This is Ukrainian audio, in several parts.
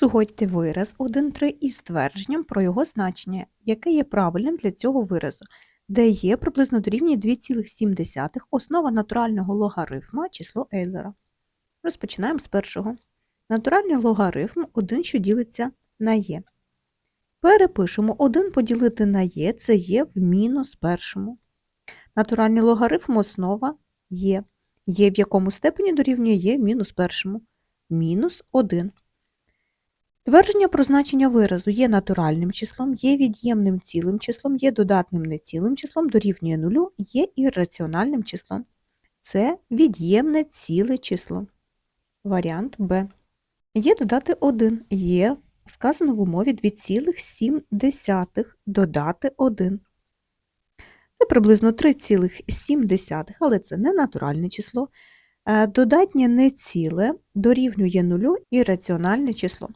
Згодьте вираз 1,3 із ствердженням про його значення, яке є правильним для цього виразу, де є приблизно дорівнює 2,7 основа натурального логарифма число Ейлера. Розпочинаємо з першого. Натуральний логарифм 1, що ділиться на є. Перепишемо 1 поділити на є, це є в мінус першому. Натуральний логарифм основа є. Є в якому степені дорівнює є в мінус першому. Мінус 1. Твердження про значення виразу є натуральним числом, є від'ємним цілим числом, є додатним нецілим числом, дорівнює нулю, є ірраціональним числом. Це від'ємне ціле число. Варіант Б. Є додати 1, є сказано в умові 2,7 додати 1. Це приблизно 3,7, але це не натуральне число. Е, Додатнє неціле дорівнює нулю і раціональне число.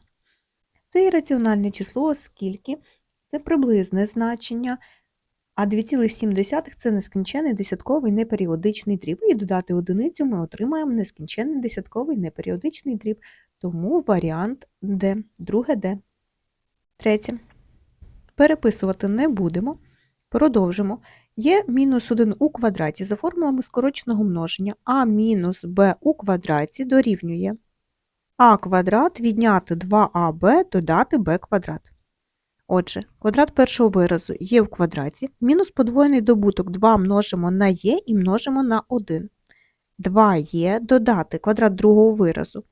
Це ірраціональне число, оскільки це приблизне значення, а 2,7 це нескінченний десятковий неперіодичний дріб. І додати одиницю ми отримаємо нескінченний десятковий неперіодичний дріб. Тому варіант Д, друге Д. Третє. Переписувати не будемо. Продовжимо. Є мінус 1 у квадраті за формулами скороченого множення, а мінус b у квадраті дорівнює а квадрат відняти 2аб додати b квадрат. Отже, квадрат першого виразу є в квадраті, мінус подвоєний добуток 2 множимо на є і множимо на 1. 2 є додати квадрат другого виразу.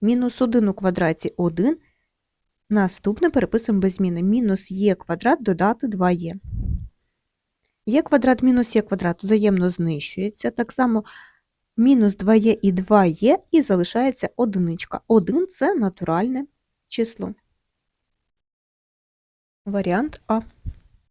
Мінус 1 у квадраті 1. Наступне переписуємо без зміни. Мінус є квадрат додати 2 є. Є квадрат мінус є квадрат взаємно знищується. Так само мінус 2 є і 2 є, і залишається одиничка. 1 – це натуральне число. Варіант А.